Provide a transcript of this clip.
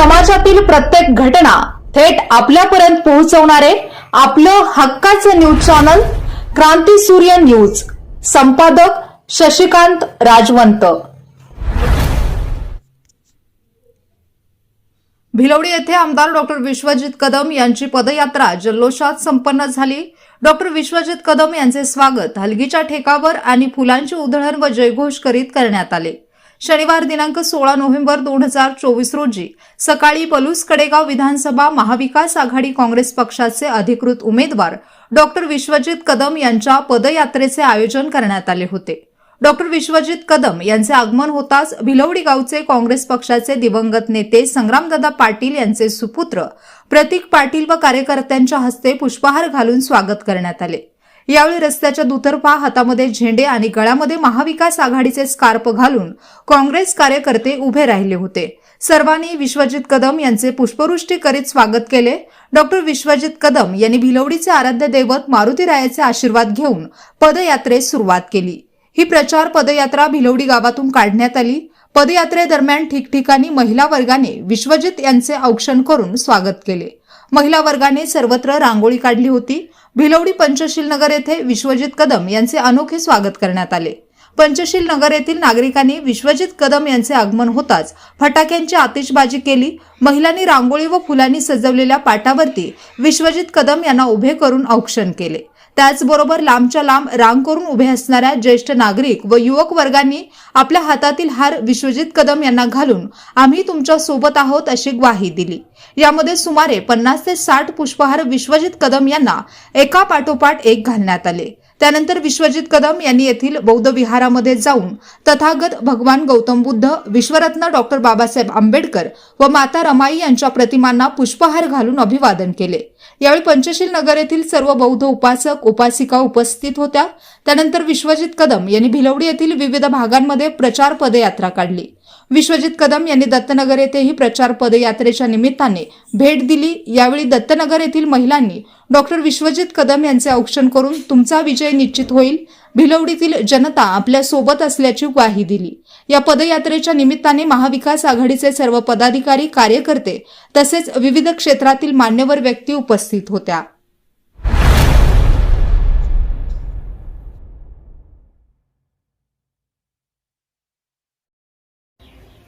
समाजातील प्रत्येक घटना थेट आपल्यापर्यंत पोहोचवणारे आपलं हक्काचं न्यूज चॅनल क्रांती सूर्य न्यूज. संपादक शशिकांत राजवंत. भिलवडी येथे आमदार डॉक्टर विश्वजित कदम यांची पदयात्रा जल्लोषात संपन्न झाली. डॉक्टर विश्वजित कदम यांचे स्वागत हलगीच्या ठेकावर आणि फुलांची उधळण व जयघोष करीत करण्यात आले. शनिवार दिनांक सोळा नोव्हेंबर दोन हजार चोवीस रोजी सकाळी पलूस कडेगाव विधानसभा महाविकास आघाडी काँग्रेस पक्षाचे अधिकृत उमेदवार डॉक्टर विश्वजित कदम यांच्या पदयात्रेचे आयोजन करण्यात आले होते. डॉक्टर विश्वजित कदम यांचे आगमन होताच भिलवडी गावचे काँग्रेस पक्षाचे दिवंगत नेते संग्रामदादा पाटील यांचे सुपुत्र प्रतीक पाटील व कार्यकर्त्यांच्या हस्ते पुष्पहार घालून स्वागत करण्यात आले. यावेळी रस्त्याच्या दुतर्फा हातामध्ये झेंडे आणि गळ्यामध्ये महाविकास आघाडीचे स्कार्प घालून काँग्रेस कार्यकर्ते उभे राहिले होते. सर्वांनी विश्वजित कदम यांचे पुष्पवृष्टी करीत स्वागत केले. डॉक्टर विश्वजित कदम यांनी भिलवडीचे आराध्य दैवत मारुतीरायाचे आशीर्वाद घेऊन पदयात्रेस सुरुवात केली. ही प्रचार पदयात्रा भिलवडी गावातून काढण्यात आली. पदयात्रेदरम्यान ठिकठिकाणी महिला वर्गाने विश्वजित यांचे औक्षण करून स्वागत केले. महिला वर्गाने सर्वत्र रांगोळी काढली होती. भिलवडी पंचशील नगर येथे विश्वजित कदम यांचे अनोखे स्वागत करण्यात आले. पंचशील नगर येथील नागरिकांनी विश्वजित कदम यांचे आगमन होताच फटाक्यांची आतिषबाजी केली. महिलांनी रांगोळी व फुलांनी सजवलेल्या पाटावरती विश्वजित कदम यांना उभे करून औक्षण केले. त्याचबरोबर लांबच्या लांब रांग करून उभे असणाऱ्या ज्येष्ठ नागरिक व युवक वर्गांनी आपल्या हातातील हार विश्वजित कदम यांना घालून आम्ही तुमच्यासोबत आहोत अशी ग्वाही दिली. यामध्ये सुमारे पन्नास ते साठ पुष्पहार विश्वजित कदम यांना एका पाठोपाठ एक घालण्यात आले. त्यानंतर विश्वजित कदम यांनी येथील बौद्ध विहारामध्ये जाऊन तथागत भगवान गौतम बुद्ध विश्वरत्न डॉक्टर बाबासाहेब आंबेडकर व माता रमाई यांच्या प्रतिमांना पुष्पहार घालून अभिवादन केले. यावेळी पंचशील नगर येथील सर्व बौद्ध उपासक उपासिका उपस्थित होत्या. त्यानंतर विश्वजित कदम यांनी भिलवडी येथील विविध भागांमध्ये प्रचार पदयात्रा काढली. विश्वजित कदम यांनी दत्तनगर येथेही प्रचार पदयात्रेच्या निमित्ताने भेट दिली. यावेळी दत्तनगर येथील महिलांनी डॉक्टर विश्वजित कदम यांचे औक्षण करून तुमचा विजय निश्चित होईल. भिलवडीतील जनता आपल्यासोबत असल्याची ग्वाही दिली. या पदयात्रेच्या निमित्ताने महाविकास आघाडीचे सर्व पदाधिकारी कार्यकर्ते तसेच विविध क्षेत्रातील मान्यवर व्यक्ती उपस्थित होत्या.